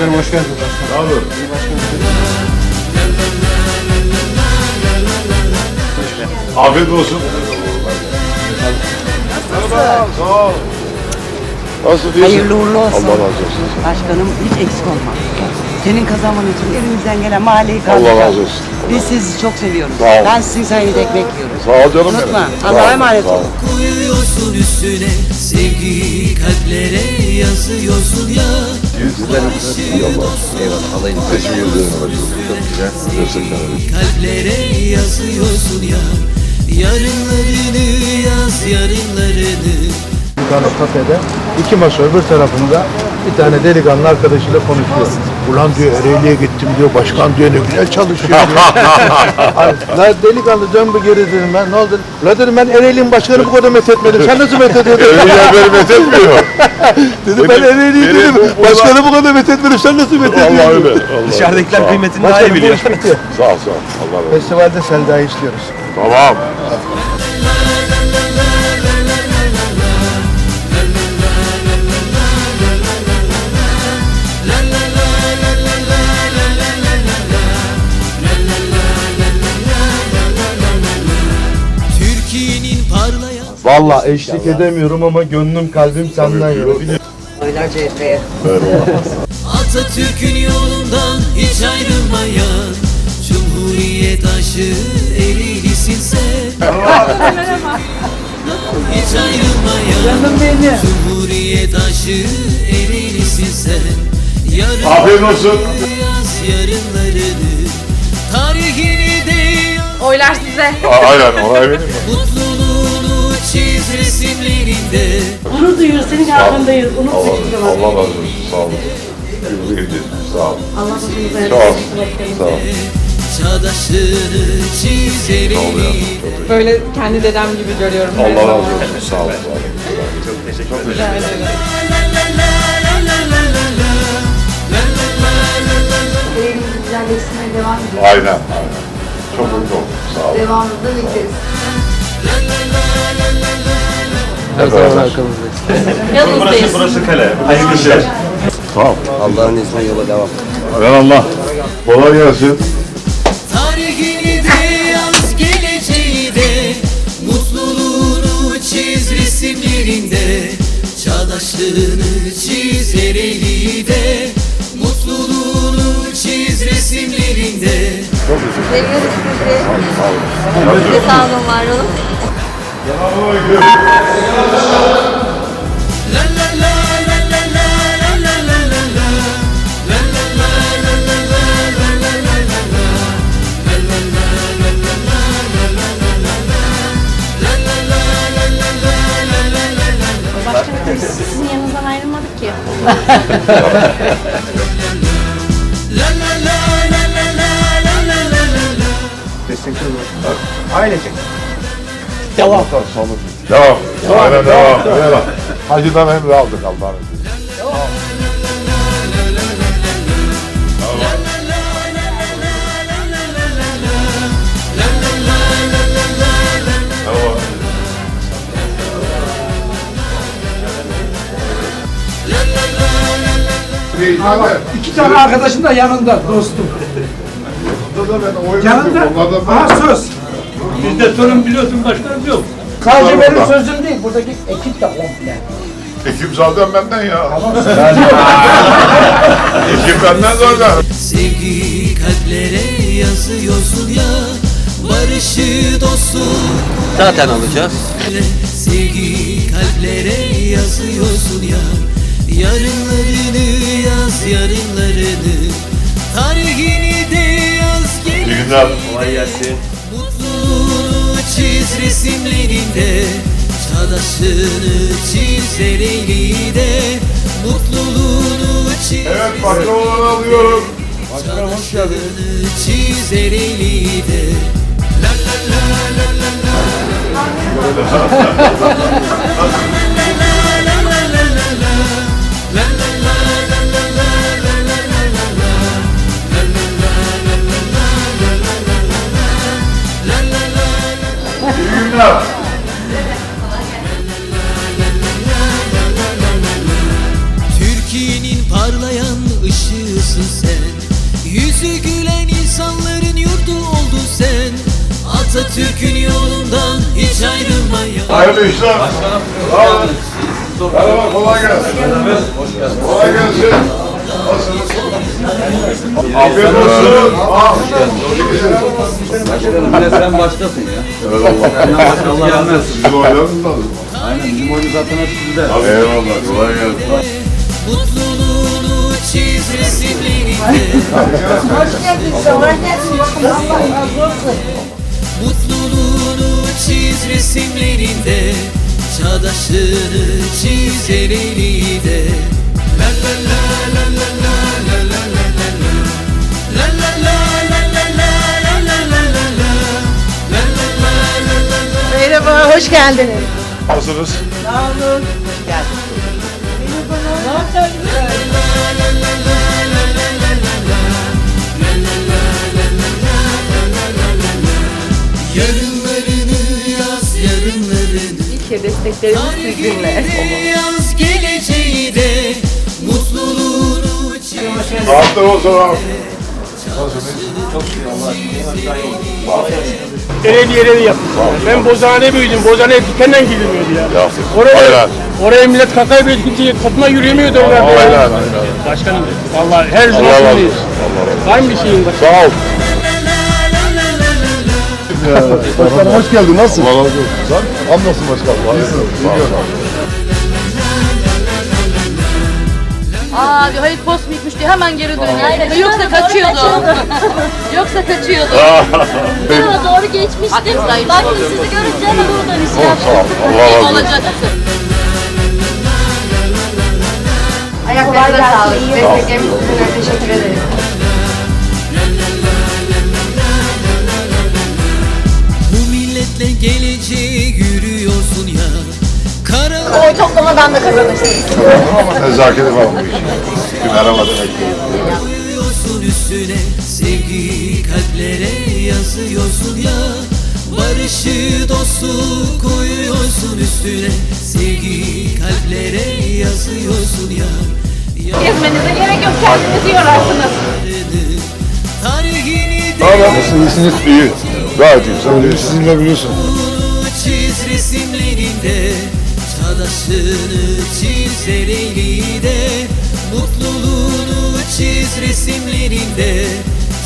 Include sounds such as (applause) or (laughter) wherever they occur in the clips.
Başkanım hoş geldiniz. Ne haber? Afiyet olsun. Merhaba. Sağ ol. Nasıl diyorsun? Hayırlı uğurlu olsun. Allah razı olsun. Başkanım hiç eksik olma. Senin kazanman için elimizden gelen mahalleyi Allah kazanacağız. razı olsun. Biz sizi çok seviyoruz. Sağ ol. Ben sizin sayenizde ekmek yiyorum. Sağ ol canım benim. Unutma. Sağ Allah'a ol, emanet sağ ol. olun. Koyuyorsun üstüne sevgiyi kalplere yazıyorsun ya Teşekkür ederim. Çok güzel. Teşekkür ederim. kalplere yazıyorsun ya Yarınlarını yaz yarınlarını Bir tane kafede iki masa öbür tarafında bir tane delikanlı arkadaşıyla konuşuyor. Ulan diyor Ereğli'ye gittim diyor. Başkan diyor ne güzel çalışıyor diyor. (laughs) Ay, delikanlı dön bir geri dedim ben. Ne oldu? La dedim ben Ereğli'nin başkanı bu kadar methetmedim. Sen nasıl methediyorsun? Evliya beni methetmiyor. (laughs) dedim ben Ereğli'yi bu- Başkanı bu kadar methetmedim. Sen nasıl methetmiyorsun? Vallahi öyle. Vallahi. Dışarıdakiler Sağ ol. kıymetini daha iyi Başkanım bu biliyor. iş bitti. Sağ ol sağ ol. Allah razı olsun. Festivalde Selda'yı istiyoruz. Tamam. Valla eşlik edemiyorum ama gönlüm kalbim senden yana. Oylar CHP'ye. Atatürk'ün yolundan hiç ayrılmayan Cumhuriyet aşığı Ereğlisin sen Hiç ayrılmayan Cumhuriyet aşığı Ereğlisin sen Yarın olsun. yaz yarınlarını Tarihini de yaz Oylar size. Aynen eminim. Mutluluğunu çiz resimlerinde Gurur duyuyoruz, senin arkandayız. Unut Allah, sıkıntı Allah razı olsun. Sağ olun. Yürü gideceğiz. Sağ ol. Allah başımıza Sağ ol. yardımcı Sağ ol. Çağdaşlığını çiz Sağ ol ya. Ereğli Böyle kendi dedem gibi görüyorum. her Allah zaman. razı olsun. Sağ ol. Sağ ol. Çok teşekkür ederim. Evimizi güzelleştirmeye devam ediyoruz. Aynen. Aynen. Çok mutlu oldum. Sağ ol. Devamında bekleriz. Hep beraber. Yanınızdayız. (laughs) Burası kale. Hayırlı işler. Tamam. Allah'ın izniyle yola devam. Ver Allah. Kolay gelsin. Tarihini de yaz geleceği de Mutluluğunu çiz resimlerinde Çağdaşlığını çiz Ereğli'yi de Mutluluğunu çiz resimlerinde Seviyoruz sizi. Sağ olun, var olun. Başkanım biz sizin yanınızdan ayrılmadık ki. (laughs) Destekliyorum. Ailecek. Devam. Devam. Aynen devam. Devam. Hacıdan emri aldık Allah'ın izniyle. Merhaba. İki tane arkadaşım da yanında dostum. Yanında. Ha söz. Bizde sorun biliyorsun başkanım yok. Sadece benim sözüm değil. Buradaki ekip de komple. Ekip zaten benden ya. (laughs) Ekip benden zaten. Sevgiyi kalplere yazıyorsun ya Barışı dostluk Zaten alacağız. Sevgiyi kalplere yazıyorsun ya Yarınlarını yaz yarınlarını Tarihini de yaz İyi gel günler. Kolay gelsin. Çiz resimlerinde Çağdaşlığını çiz Ereğli'yi de Mutluluğunu çiz Evet baklavaları alıyorum. Çağdaşlığını çiz Ereğli'yi de La la la la la la İyi günler. Atatürk'ün yolundan hiç ayrılmayalım Hayırlı işler. Sağ olun. Merhaba, kolay gelsin. Kolay gelsin. Nasılsınız? Afiyet olsun. Aa, Başkanım yine sen baştasın ya. Evet Allah. Allah gelmez. Sizin oylarınız lazım. Aynen bizim oyunu zaten hep sizde. Eyvallah, kolay gelsin. Mutluluğunu çiz resimlerinde Hoş geldin. Kolay gelsin. Bakın Allah razı olsun. Mutluluğunu çiz resimlerinde Çağdaşlığını çiz el eliyle La la la la la la la la la la la La la la la la la la la la la la La la la la la la Merhaba, hoş geldiniz. Nasılsınız? Yarınlarını yaz yarınlarını İlk desteklerimiz sizinle. Yaz geleceği de Mutluluğunu çiz Rahatlar olsun abi. Ereğli ereğli yaptım. Ben Bozan'da büyüdüm. Bozan'a dikenle gidilmiyordu ya. Ya, Oraya, oraya millet kakaya böyle kimse kapıma yürüyemiyordu. Aynen, aynen. Başkanım vallahi her zaman Allah razı olsun. Allah razı olsun. Var mı bir şeyin? Sağ ol. Başkanım hoş geldin. Nasılsın? Allah razı olsun. Sen? Hamdolsun başkanım. İyisin. Sağ ol. Aa diyor Halit post diyor hemen geri dönüyor. Yoksa kaçıyordu. Yoksa kaçıyordu. Benim- doğru geçmiştim. Baktım sizi görünce hemen buradan iş Sağ ol. Allah razı olsun. olacaktı. Ayaklarına sağlık. Desteklerimizden teşekkür ederim. Toplamadan da kazanırsınız. Ama nezaketi var bu işin. Merhaba demek. üstüne Sevgi kalplere yazıyorsun ya Barışı dostluk koyuyorsun üstüne Sevgi kalplere yazıyorsun ya Gezmenize gerek yok kendinizi yorarsınız. Tarihini Tamam. Nasılsınız? İyi. Gayet iyi. Sen de sizinle biliyorsun. Çağdaşlığını çiz de Mutluluğunu çiz resimlerinde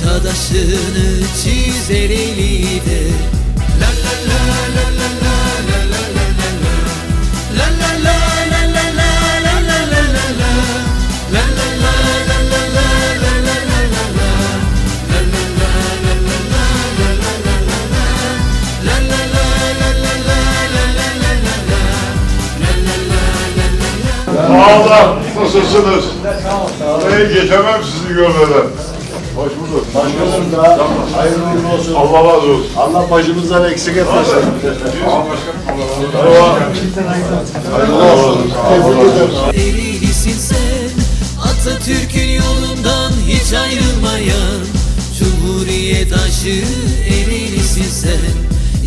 Çağdaşlığını çiz de olun. Nasılsınız? Buraya geçemem sizi görmeden. Hoş bulduk. Başkanım da hayırlı uğurlu olsun. Allah razı olsun. Allah başımızdan eksik etmesin. Merhaba. Hayırlı olsun. Atatürk'ün yolundan hiç ayrılmayan Cumhuriyet aşığı Ereğlisin sen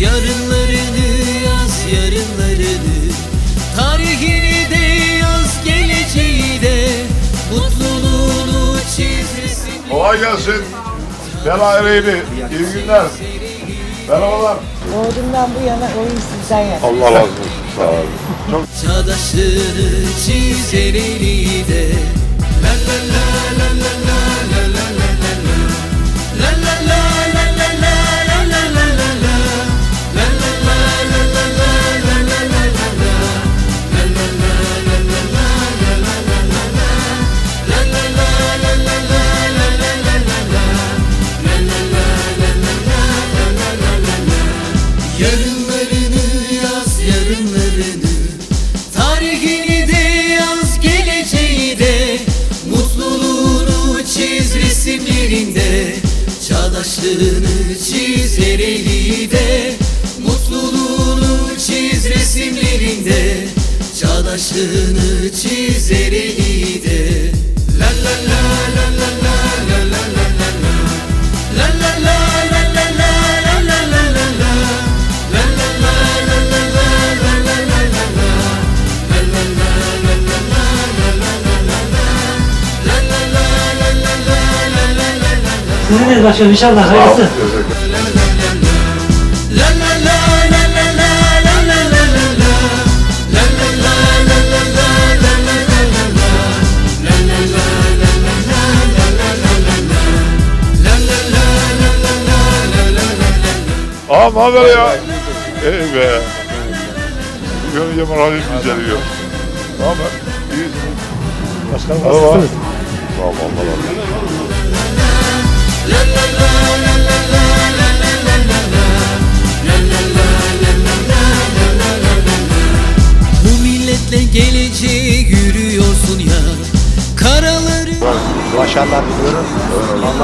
Yarınlarını Kolay gelsin. Bela Ereğli. İyi günler. Merhabalar. Doğduğumdan bu yana oyun sizden yana. Allah razı olsun. Sağ olun. Çağdaşlığını çiz ereğliği de la la la la la Yaklaştığını çiz her Mutluluğunu çiz resimlerinde Çağdaşlığını çiz her Dinleriz başkanım şey inşallah hayırlısı. Aa ne haber ya? Ey be. Görünce moralim düzeliyor. Ne haber? İyiyiz. Başkanım nasılsınız? Valla valla.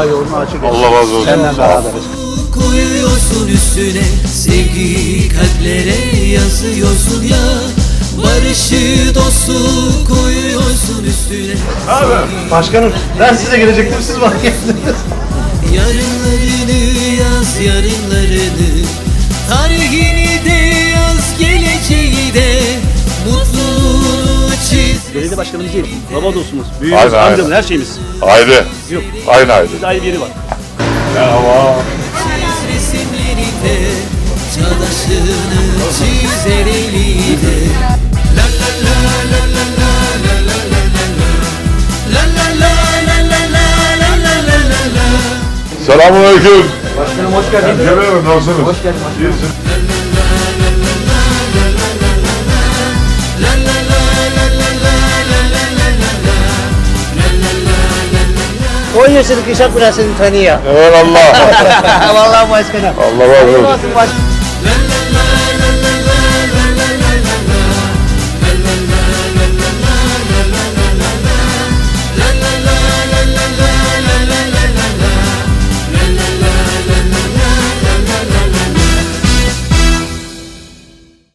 Allah yolunu açık etsin. Allah razı olsun. Senden beraberiz. koyuyorsun üstüne Sevgi kalplere yazıyorsun ya Barışı dostu koyuyorsun üstüne Başkanım ben size gelecektim siz bana geldiniz. Yarınlarını yaz yarınlarını Tarihini de yaz geleceği de çiz Belediye başkanımız değil. Baba dostumuz. Büyüğümüz, Aynen, aynen. amcamız, her şeyimiz. Aile. Yok. Aynı aile. Bizde ayrı bir yeri var. Merhaba. Çiz resimleri de Çağdaşını çiz ereli de La la la la la la la la la la La la la la la la la la la la la Selamun aleyküm. Başkanım hoş geldin. Nasılsınız? Hoş geldin. İyisin. 10 yaşındaki Uşak Üniversitesi'ni tanıyor. Eyvallah. (laughs) Vallahi başkanım. Allah'a emanet olun.